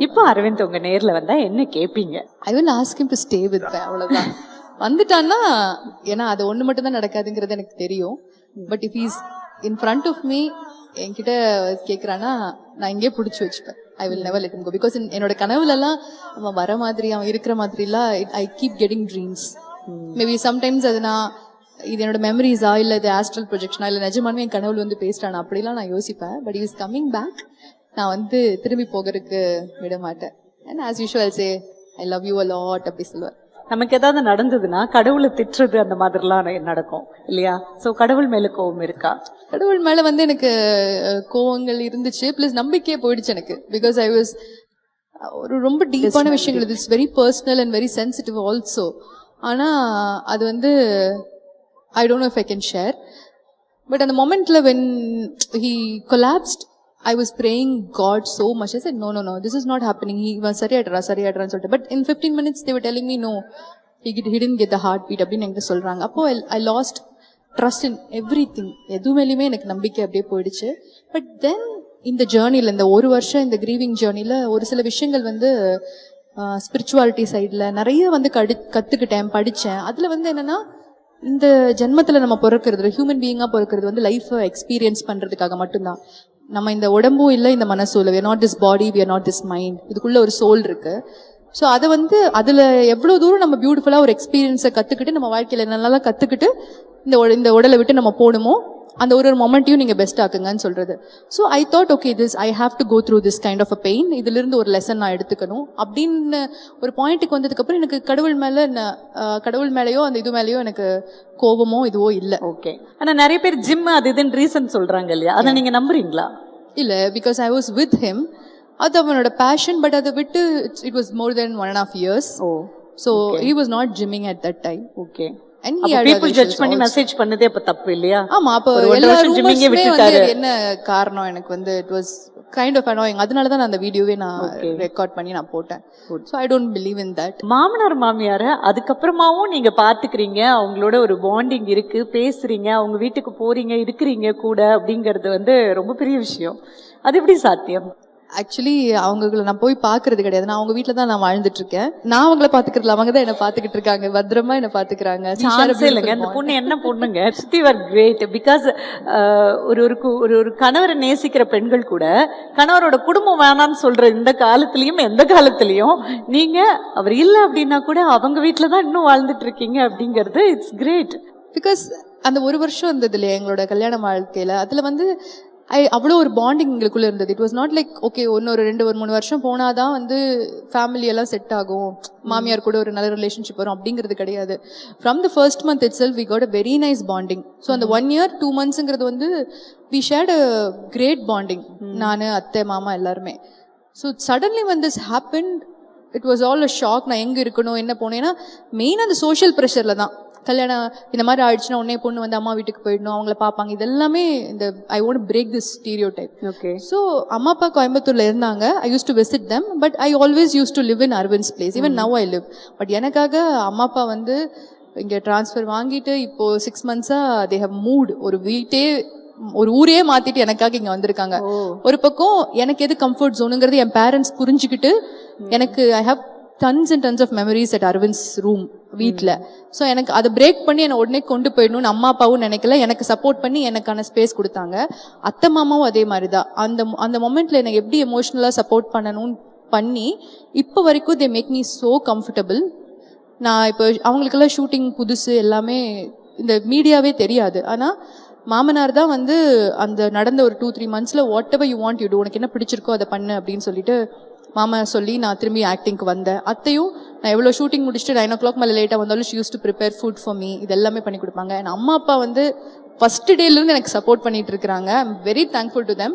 இப்போ அரவிந்த் உங்க நேர்ல வந்தா என்ன கேப்பீங்க? I will ask him to stay with அவ்வளவுதான். வந்துட்டான்னா ஏன்னா அது ஒண்ணு மட்டும் தான் நடக்காதுங்கிறது எனக்கு தெரியும். But if is in front of me என்கிட்ட கேக்குறானா நான் இங்கே பிடிச்சி வச்சுப்பேன். I will never let go because என்னோட கனவுல எல்லாம் அவன் வர மாதிரி அவன் இருக்கிற மாதிரிலாம் I keep getting dreams maybe sometimes அது நான் இது என்னோட மெமரிஸா இல்ல இது ஆஸ்ட்ரல் ப்ரொஜெக்ஷனா இல்ல நிஜமானவே என் கனவுல வந்து பேசுறானா அப்படிலாம் நான் யோசிப்பேன். பட் இஸ் கம்மிங் பேக் நான் வந்து திரும்பி போகிறதுக்கு விட மாட்டேன் and as usual say I love you lot அப்படி சொல்லுவேன். நமக்கு ஏதாவது நடந்ததுன்னா கடவுளை திட்டுறது அந்த மாதிரிலாம் நடக்கும் இல்லையா? சோ கடவுள் மேல கோவம் இருக்கா? கடவுள் மேல வந்து எனக்கு கோவங்கள் இருந்துச்சு. பிளஸ் நம்பிக்கையே போயிடுச்சு எனக்கு. பிகாஸ் ஐ வாஸ் ஒரு ரொம்ப டீப்பான விஷயங்கள். It's very personal and very sensitive also ஆனா அது வந்து I don't know if I can share but அந்த மொமெண்ட்ல when he collapsed I was praying god so much I no no no this is not happening he சரியாடுறா சரியாடுறான்னு சொல்லிட்டு. But in fifteen minutes they were telling me no he kid hidden get the heart beat அப்படின்னு என்கிட்ட சொல்றாங்க. அப்போ I lost trust in everything எது மேலேயுமே எனக்கு நம்பிக்கை அப்படியே போயிடுச்சு. பட் தென் இந்த ஜேர்னியில் இந்த ஒரு வருஷம் இந்த கிரீவிங் ஜேர்னியில் ஒரு சில விஷயங்கள் வந்து ஸ்பிரிச்சுவாலிட்டி சைடில் நிறைய வந்து கடி கற்றுக்கிட்டேன் படித்தேன் அதில் வந்து என்னென்னா இந்த ஜென்மத்தில் நம்ம பிறக்கிறது ஹியூமன் பீயிங்காக பிறக்கிறது வந்து லைஃப்பை எக்ஸ்பீரியன்ஸ் பண்ணுறதுக்காக மட்டும்தான். நம்ம இந்த உடம்பும் இல்லை இந்த மனசும் இல்லை. We're not this body we're not this mind இதுக்குள்ள ஒரு சோல் இருக்கு. ஸோ அதை வந்து அதில் எவ்வளோ தூரம் நம்ம பியூட்டிஃபுல்லாக ஒரு எக்ஸ்பீரியன்ஸை கற்றுக்கிட்டு நம்ம வாழ்க்கையில் என்னென்னலாம் கற்றுக்கிட்டு இந்த இந்த உடலை விட்டு நம்ம போகணுமோ அந்த ஒரு ஒரு மொமெண்ட்டையும் நீங்கள் பெஸ்ட் ஆக்குங்கன்னு சொல்றது. So I thought okay this I have to go through this kind of a pain இதிலிருந்து ஒரு லெசன் நான் எடுத்துக்கணும். அப்படின்னு ஒரு பாயிண்ட்டுக்கு வந்ததுக்கப்புறம் எனக்கு கடவுள் மேலே கடவுள் மேலேயோ அந்த இது மேலேயோ எனக்கு கோபமோ இதுவோ இல்லை. ஓகே ஆனா நிறைய பேர் ஜிம் அது இதுன்னு ரீசன் சொல்றாங்க இல்லையா? அதை நீங்க நம்புறீங்களா? இல்ல because I was with him அது அவனோட பேஷன் பட் அதை விட்டு it was more than one and half years oh. So he was not gymming at that time okay and people judge பண்ணி மெசேஜ் பண்ணதே அப்ப தப்பு இல்லையா? ஆமா அப்ப எல்லா ரூமர்ஸ்மே விட்டுட்டாரு. என்ன காரணம்? எனக்கு வந்து it was kind of annoying அதனால தான் நான் அந்த வீடியோவே நான் ரெக்கார்ட் பண்ணி நான் போட்டேன். So I don't believe in that மாமனார் மாமியார அதுக்கப்புறமாவும் நீங்க பாத்துக்கிறீங்க அவங்களோட ஒரு பாண்டிங் இருக்கு பேசுறீங்க அவங்க வீட்டுக்கு போறீங்க இருக்கிறீங்க கூட அப்படிங்கறது வந்து ரொம்ப பெரிய விஷயம். அது எப்படி சாத்தியம்? ஆக்சுவலி அவங்கள நான் போய் பாக்குறது கிடையாது. நான் அவங்க வீட்ல தான் நான் வாழ்ந்துட்டு இருக்கேன் நான் அவங்கள பாத்துக்கிறதுல அவங்க தான் என்ன பாத்துக்கிட்டு இருக்காங்க. பத்திரமா என்ன சான்ஸே இல்லைங்க. அந்த. பொண்ணு என்ன பொண்ணுங்க? சுத்தி வர் கிரேட் பிகாஸ் ஒரு ஒரு ஒரு ஒரு கணவரை நேசிக்கிற பெண்கள் கூட கணவரோட குடும்பம் வேணாம்னு சொல்ற இந்த காலத்திலயும் எந்த காலத்திலயும் நீங்க அவர் இல்ல அப்படின்னா கூட அவங்க வீட்டுல தான் இன்னும் வாழ்ந்துட்டு இருக்கீங்க அப்படிங்கிறது இட்ஸ் கிரேட் பிகாஸ் அந்த ஒரு வருஷம் இருந்தது இல்லையா எங்களோட கல்யாண வாழ்க்கையில. அதுல வந்து ஐ அவ்வளோ ஒரு பாண்டிங் எங்களுக்குள்ள இருந்தது. It was not like okay இன்னொரு ரெண்டு ஒரு மூணு வருஷம் போனாதான் வந்து ஃபேமிலி எல்லாம் செட் ஆகும். மாமியார் கூட ஒரு நல்ல ரிலேஷன்ஷிப் வரும் அப்படிங்கிறது கிடையாது. From the first month itself we got a very nice bonding so அந்த ஒன் இயர் டூ மந்த்ஸுங்கிறது வந்து we shared a great bonding நான் அத்தை மாமா எல்லாருமே. So suddenly when this happened it was all a shock நான் எங்க இருக்கணும் என்ன போனேன் ஏன்னா மெயின் அந்த சோஷியல் ப்ரெஷர்ல தான். கல்யாணம் இந்த மாதிரி ஆயிடுச்சுன்னா உடனே பொண்ணு வந்து அம்மா வீட்டுக்கு போயிடணும் அவங்கள பார்ப்பாங்க இதெல்லாமே இந்த I won't break this stereotype okay so அம்மா அப்பா கோயம்புத்தூர்ல இருந்தாங்க. I used to visit them but I always used to live in Aravind's place even now I live but எனக்காக அம்மா அப்பா வந்து இங்க டிரான்ஸ்ஃபர் வாங்கிட்டு இப்போ சிக்ஸ் மந்த்ஸா தே ஹவ் மூட் ஒரு வீட்டே ஒரு ஊரே மாத்திட்டு எனக்காக இங்க வந்திருக்காங்க. ஒரு பக்கம் எனக்கு எது கம்ஃபர்ட் ஜோனுங்கிறது என் பேரண்ட்ஸ் புரிஞ்சுக்கிட்டு எனக்கு I have tons and tons of memories at Aravind's room வீட்டில் ஸோ எனக்கு அதை பிரேக் பண்ணி என்னை உடனே கொண்டு போயிடணும்னு அம்மா அப்பாவும் நினைக்கல. எனக்கு சப்போர்ட் பண்ணி எனக்கான ஸ்பேஸ் கொடுத்தாங்க. அத்தை மாமாவும் அதே மாதிரி தான் அந்த அந்த மொமெண்ட்ல எனக்கு எப்படி எமோஷ்னலாக சப்போர்ட் பண்ணணும்னு பண்ணி இப்போ வரைக்கும் they make me so comfortable நான் இப்போ அவங்களுக்கெல்லாம் ஷூட்டிங் புதுசு எல்லாமே இந்த மீடியாவே தெரியாது. ஆனால் மாமனார் தான் வந்து அந்த நடந்த ஒரு two three மந்த்ஸில் whatever you want you do உனக்கு என்ன பிடிச்சிருக்கோ அதை பண்ணு அப்படின்னு சொல்லிட்டு மாமா சொல்லி நான் திரும்பி ஆக்டிங்க்கு வந்தேன். அத்தையும் நான் எவ்வளோ ஷூட்டிங் முடிச்சுட்டு நைன் ஓ கிளாக் மேலே லேட்டாக வந்தாலும் she used to prepare food for me இது எல்லாமே பண்ணி கொடுப்பாங்க. என் அம்மா அப்பா வந்து ஃபர்ஸ்ட் டேலேருந்து எனக்கு சப்போர்ட் பண்ணிட்டு இருக்கிறாங்க. I'm very thankful to them